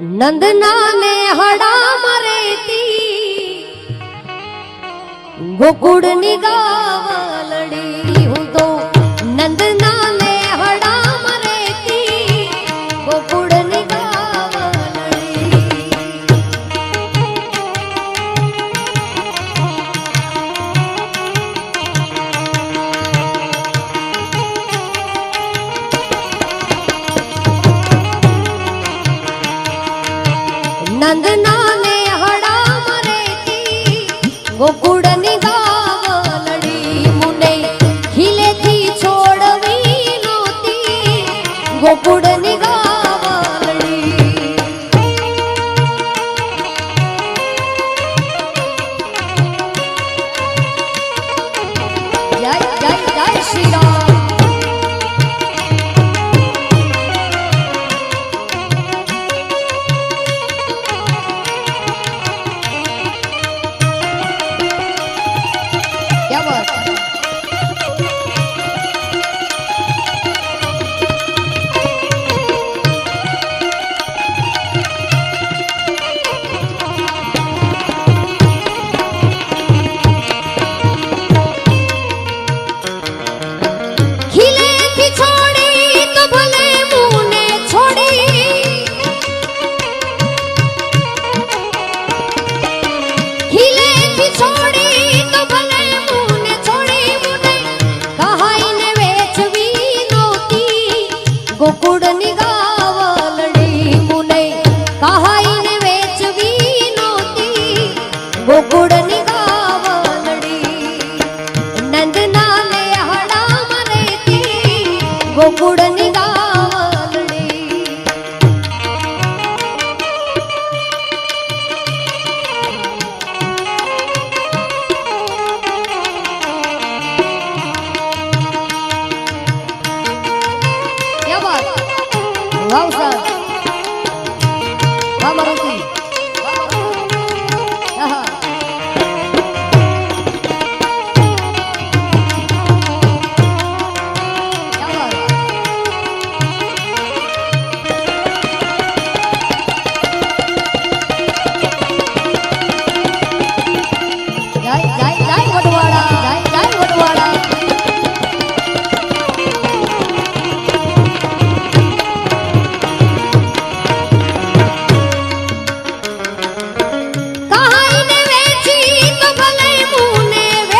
નંદના ને હડા મરેતી. ગોકુળની ગાવલડી નંદના ને હડા મરેતી ગોકુળની ગાવલડી મુને ખીલેથી છોડવી નોતી ગોકુળ ગાવલડી ગોકુળની ગાવલડી મુને કહાઈને વેચવી નહોતી. ગોકુળની ગાવલડી નંદના ને હડા મરેતી ગોકુળની Volta!